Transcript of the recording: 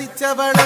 രസിച്ചവളെ